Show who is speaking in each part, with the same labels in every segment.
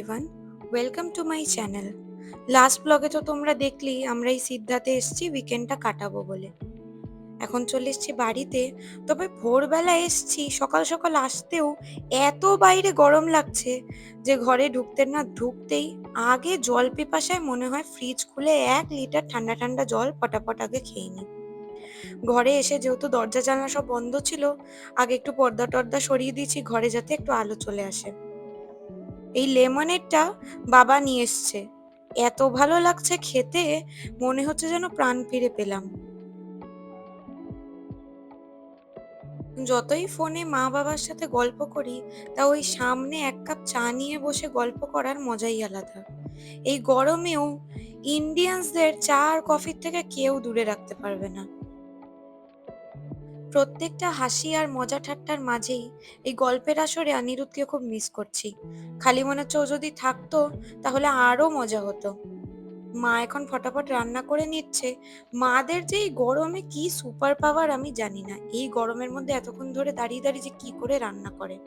Speaker 1: Everyone welcome to my channel last ব্লগে তো তোমরা দেখলেই আমরা এই সিদ্ধাতে এসছি উইকেন্ডটা কাটাবো বলে। এখন চলে এসছি বাড়িতে। তবে ভোরবেলা এসছি, সকাল সকাল আসতেও এত বাইরে গরম লাগছে যে ঘরে ঢুকতে না ঢুকতেই আগে জল পিপাসায় মনে হয় ফ্রিজ খুলে এক লিটার ঠান্ডা ঠান্ডা জল পটাপট আগে খেয়ে নিই। ঘরে এসে যেহেতু দরজা জানলা সব বন্ধ ছিল, আগে একটু পর্দা টর্দা সরিয়ে দিয়েছি, ঘরে যাতে একটু আলো চলে আসে। এই লেমনেডটা বাবা নিয়ে এসছে। এত ভালো লাগছে খেতে, মনে হচ্ছে যেন প্রাণ ফিরে পেলাম। যতই ফোনে মা বাবার সাথে গল্প করি, তা ওই সামনে এক কাপ চা নিয়ে বসে গল্প করার মজাই আলাদা। এই গরমেও ইন্ডিয়ানসদের চা আর কফির থেকে কেউ দূরে রাখতে পারবে না। প্রত্যেকটা হাসি আর মজা ঠাট্টার মাঝেই এই গল্পের আসরে অনিরুদ্ধকে খুব মিস করছি। খালি মনে হচ্ছে ও যদি থাকতো, তাহলে আরও মজা হতো। মা এখন ফটাফট রান্না করে নিচ্ছে। মাদের যে এই গরমে কি সুপার পাওয়ার আমি জানি না। এই গরমের মধ্যে এতক্ষণ ধরে দাঁড়িয়ে দাঁড়িয়ে যে কি করে রান্না করে।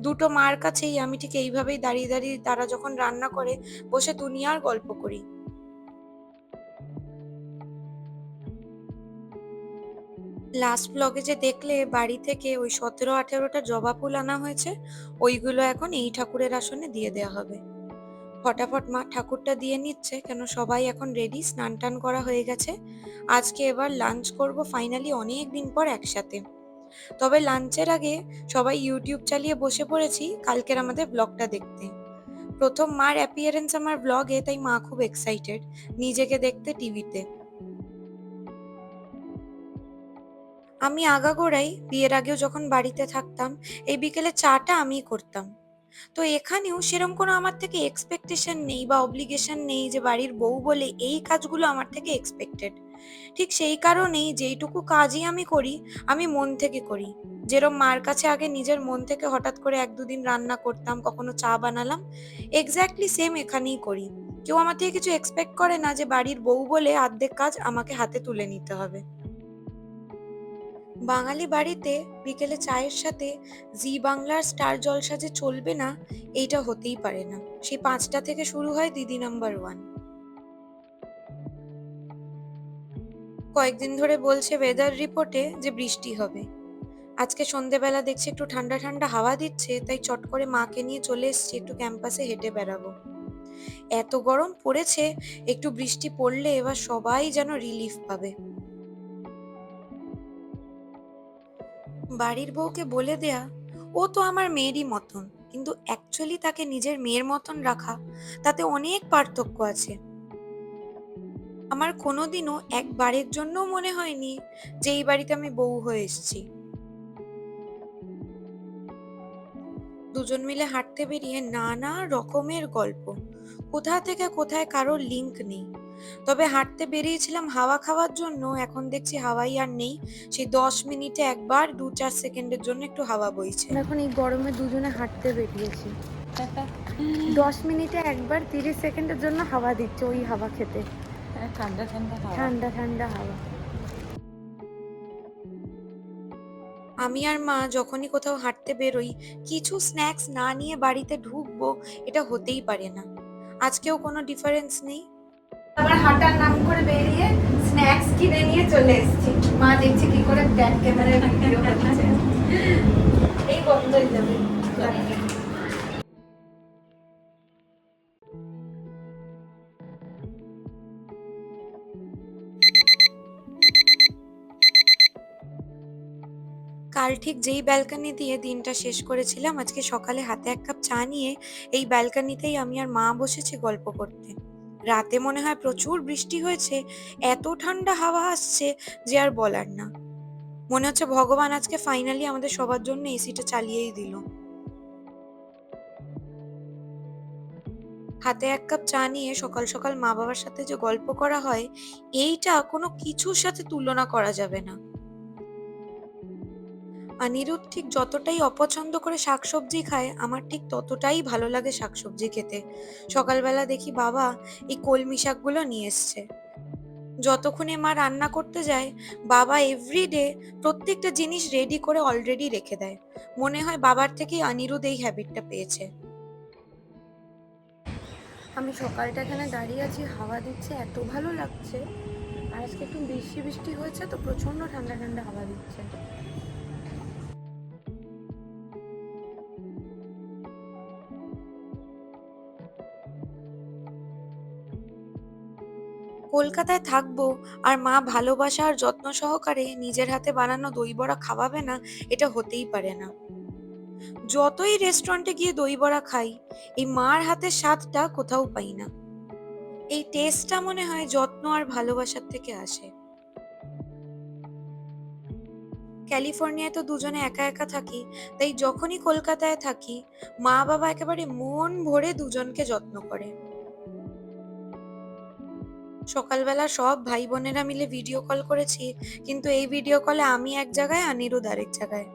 Speaker 1: দুটো মার কাছেই আমি ঠিক এইভাবেই দাঁড়িয়ে দাঁড়িয়ে তারা যখন রান্না করে, বসে দুনিয়ার গল্প করি। লাস্ট ব্লগে যে দেখলে, বাড়ি থেকে ওই সতেরো, আঠেরোটা জবা ফুল আনা হয়েছে, ওইগুলো এখন এই ঠাকুরের আসনে দিয়ে দেওয়া হবে। ফটাফট মা ঠাকুরটা দিয়ে নিচ্ছে, কেন সবাই এখন রেডি স্নান টান করা হয়ে গেছে। আজকে এবার লাঞ্চ করব ফাইনালি অনেক দিন পর একসাথে। তবে লাঞ্চের আগে সবাই ইউটিউব চালিয়ে বসে পড়েছি কালকের আমাদের ব্লগটা দেখতে। প্রথম মার অ্যাপিয়ারেন্স আমার ব্লগে তাই মা খুব এক্সাইটেড নিজেকে দেখতে টিভিতে আমি আগাগোড়াই বিয়ের আগেও যখন বাড়িতে থাকতাম, এই বিকেলে চাটা আমিই করতাম। তো এখানেও সেরকম কোনো আমার থেকে এক্সপেকটেশন নেই বা অব্লিগেশন নেই যে বাড়ির বউ বলে এই কাজগুলো আমার থেকে এক্সপেক্টেড ঠিক সেই কারণেই যেইটুকু কাজই আমি করি, আমি মন থেকে করি। যেরম মার কাছে আগে নিজের মন থেকে হঠাৎ করে এক দুদিন রান্না করতাম, কখনো চা বানালাম এক্স্যাক্টলি সেম এখানেই করি। কেউ আমার থেকে কিছু এক্সপেক্ট করে না যে বাড়ির বউ বলে অর্ধেক কাজ আমাকে হাতে তুলে নিতে হবে। বাঙালি বাড়িতে বিকেলে চায়ের সাথে জি বাংলার স্টার জলসা যে চলবে না, এইটা হতেই পারে না। সেই পাঁচটা থেকে শুরু হয় দিদি নাম্বার ওয়ান। কয়েকদিন ধরে বলছে ওয়েদার রিপোর্টে যে বৃষ্টি হবে। আজকে সন্ধেবেলা দেখছি একটু ঠান্ডা ঠান্ডা হাওয়া দিচ্ছে, তাই চট করে মাকে নিয়ে চলে এসছি, একটু ক্যাম্পাসে হেঁটে বেড়াবো। এত গরম পড়েছে, একটু বৃষ্টি পড়লে এবার সবাই যেন রিলিফ পাবে। বাড়ির বউকে বলে দেয়া, ও তো আমার মেয়েরই মতন, কিন্তু অ্যাকচুয়ালি তাকে নিজের মেয়ের মতন রাখা, তাতে অনেক পার্থক্য আছে। আমার কোনোদিনও একবারের জন্য মনে হয়নি যে এই বাড়িতে আমি বউ হয়ে এসেছি। দুজন মিলে হাঁটতে বেরিয়ে নানা রকমের গল্প। কোথা থেকে কোথায় কারোর লিংক নেই। তবে হাঁটতে বেরিয়েছিলাম হাওয়া খাওয়ার জন্য এখন দেখছি হাওয়াই আর নেই। সেই দশ মিনিটে একবার দু চার সেকেন্ডের জন্য একটু হাওয়া বইছে।
Speaker 2: এখন এই গরমে দুজনে হাঁটতে বেরিয়েছি। দশ মিনিটে একবার তিরিশ সেকেন্ডের জন্য হাওয়া দিচ্ছে ওই হাওয়া খেতে।
Speaker 3: ঠান্ডা ঠান্ডা
Speaker 2: ঠান্ডা ঠান্ডা হাওয়া।
Speaker 1: আমি আর মা যখনই কোথাও হাঁটতে বেরোই কিছু স্ন্যাক্স না নিয়ে বাড়িতে ঢুকবো এটা হতেই পারে না। আজকেও কোনো ডিফারেন্স নেই।
Speaker 2: আবার হাঁটার নাম করে বেরিয়ে স্ন্যাক্স কিনে নিয়ে চলে এসেছি। মা দেখছি কি করে ব্যাক ক্যামেরায় ভিডিও করছে। এই বন্ধ হয়ে যাবে।
Speaker 1: কাল ঠিক যেই ব্যালকনি দিয়ে দিনটা শেষ করেছিলাম, আজকে সকালে হাতে এক কাপ চা নিয়ে এই ব্যালকনিতেই আমি আর মা বসেছি গল্প করতে। রাতে মনে হয় প্রচুর বৃষ্টি হয়েছে, এত ঠান্ডা হাওয়া আসছে যে আর বলার না। মনে হচ্ছে ভগবান আজকে ফাইনালি আমাদের সবার জন্য এসিটা চালিয়েই দিল। হাতে এক কাপ চা নিয়ে সকাল সকাল মা বাবার সাথে যে গল্প করা হয়, এইটা কোনো কিছুর সাথে তুলনা করা যাবে না। অনিরুদ্ধ ঠিক যতটাই অপছন্দ করে শাকসবজি খায়, আমার ঠিক ততটাই ভালো লাগে শাকসবজি খেতে। সকালবেলা দেখি বাবা এই কলমি শাকগুলো নিয়ে এসছে। যতক্ষণে মা রান্না করতে যায়, বাবা এভরিডে প্রত্যেকটা জিনিস রেডি করে অলরেডি রেখে দেয়। মনে হয় বাবার থেকেই অনিরুদ্ধ এই হ্যাবিটটা পেয়েছে। আমি সকালটা এখানে দাঁড়িয়ে আছি, হাওয়া দিচ্ছে, এত ভালো লাগছে। আজকে একটু বৃষ্টি বৃষ্টি হয়েছে, তো প্রচণ্ড ঠান্ডা ঠান্ডা হাওয়া দিচ্ছে। কলকাতায় থাকব আর মা ভালোবাসা আর যত্ন সহকারে নিজের হাতে বানানো দই বড়া খাওয়াবে না, এটা হতেই পারে না। যতই রেস্টুরেন্টে গিয়ে দই বড়া খাই, এই মার হাতের স্বাদটা কোথাও পাই না। এই টেস্টটা মনে হয় যত্ন আর ভালোবাসার থেকে আসে। ক্যালিফোর্নিয়ায় তো দুজনে একা একা থাকি, তাই যখনই কলকাতায় থাকি মা বাবা একেবারে মন ভরে দুজনকে যত্ন করে। সকালবেলা সব ভাই বোনেরা মিলে ভিডিও কল করেছি, কিন্তু এই ভিডিও কলে আমি এক জায়গায় অনিরুদ্ধ আরেক জায়গায়।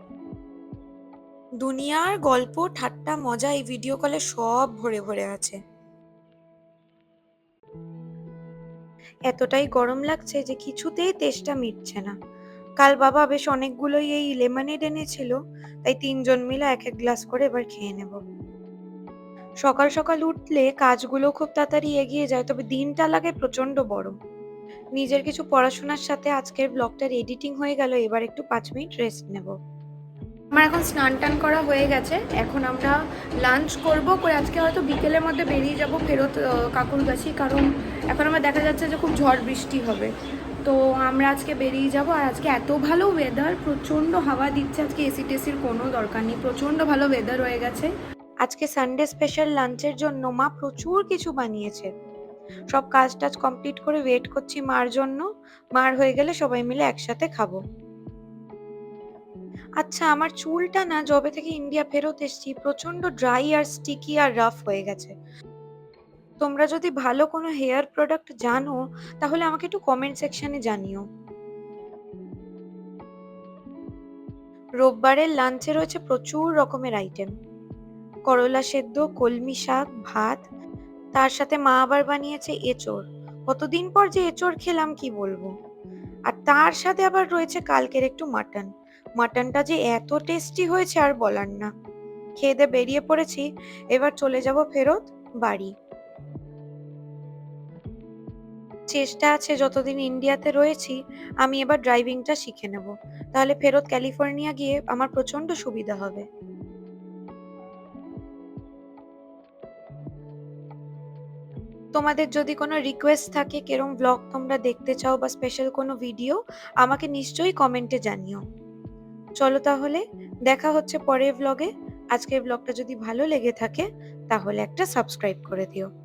Speaker 1: দুনিয়ার গল্প, ঠাট্টা, মজা এই ভিডিও কলে সব ভরে ভরে আছে। এতটাই গরম লাগছে যে কিছুতেই তেষ্টা মিটছে না। কাল বাবা বেশ অনেকগুলোই এই লেমনেড এনেছিল, তাই তিনজন মিলে এক এক গ্লাস করে এবার খেয়ে নেব। সকাল সকাল উঠলে কাজগুলো খুব তাড়াতাড়ি এগিয়ে যায়, তবে দিনটা লাগে প্রচণ্ড বড়। নিজের কিছু পড়াশোনার সাথে আজকের ব্লগটার এডিটিং হয়ে গেল, এবার একটু পাঁচ মিনিট রেস্ট নেব। আমার এখন স্নান টান করা হয়ে গেছে, এখন আমরা লাঞ্চ করব, করে আজকে হয়তো বিকেলের মধ্যে বেরিয়ে যাব ফেরত কাকুর কাছে, কারণ এখন আমার দেখা যাচ্ছে যে খুব ঝড় বৃষ্টি হবে। তো আমরা আজকে বেরিয়ে যাব, আর আজকে এত ভালো ওয়েদার প্রচণ্ড হাওয়া দিচ্ছে, আজকে এসি টেসির কোনো দরকার নেই, প্রচণ্ড ভালো ওয়েদার হয়ে গেছে। আজকে সানডে স্পেশাল লাঞ্চের জন্য মা প্রচুর কিছু বানিয়েছে। সব কাজ টাজ কমপ্লিট করে ওয়েট করছি মার জন্য। মার হয়ে গেলে সবাই মিলে একসাথে খাব। আচ্ছা আমার চুলটা না যবে থেকে ইন্ডিয়া ফেরত এসেছি প্রচণ্ড ড্রাই আর স্টিকি আর রাফ হয়ে গেছে। তোমরা যদি ভালো কোনো হেয়ার প্রোডাক্ট জানো, তাহলে আমাকে একটু কমেন্ট সেকশনে জানিও। রোববারের লাঞ্চে রয়েছে প্রচুর রকমের আইটেম করলা সেদ্ধ, কলমি শাক, ভাত। তার সাথে মা আবার বানিয়েছে এঁচড়। কতদিন পর যে এঁচড় খেলাম কি বলব? আর তার সাথে আবার রয়েছে কালকের একটু মাটন। মাটনটা যে এত টেস্টি হয়েছে আর বলার না। খেয়ে দিয়ে বেরিয়ে পড়েছি। এবার চলে যাব ফেরত বাড়ি। চেষ্টা আছে যতদিন ইন্ডিয়াতে রয়েছি, আমি এবার ড্রাইভিংটা শিখে নেব। তাহলে ফেরত ক্যালিফোর্নিয়া গিয়ে আমার প্রচণ্ড সুবিধা হবে। তোমাদের যদি কোনো রিকোয়েস্ট থাকে কেরম ব্লগ তোমরা দেখতে চাও বা স্পেশাল কোনো ভিডিও আমাকে নিশ্চয়ই কমেন্টে জানিও। চলো তাহলে, দেখা হচ্ছে পরের ব্লগে আজকের ব্লগটা যদি ভালো লেগে থাকে, তাহলে একটা সাবস্ক্রাইব করে দিও।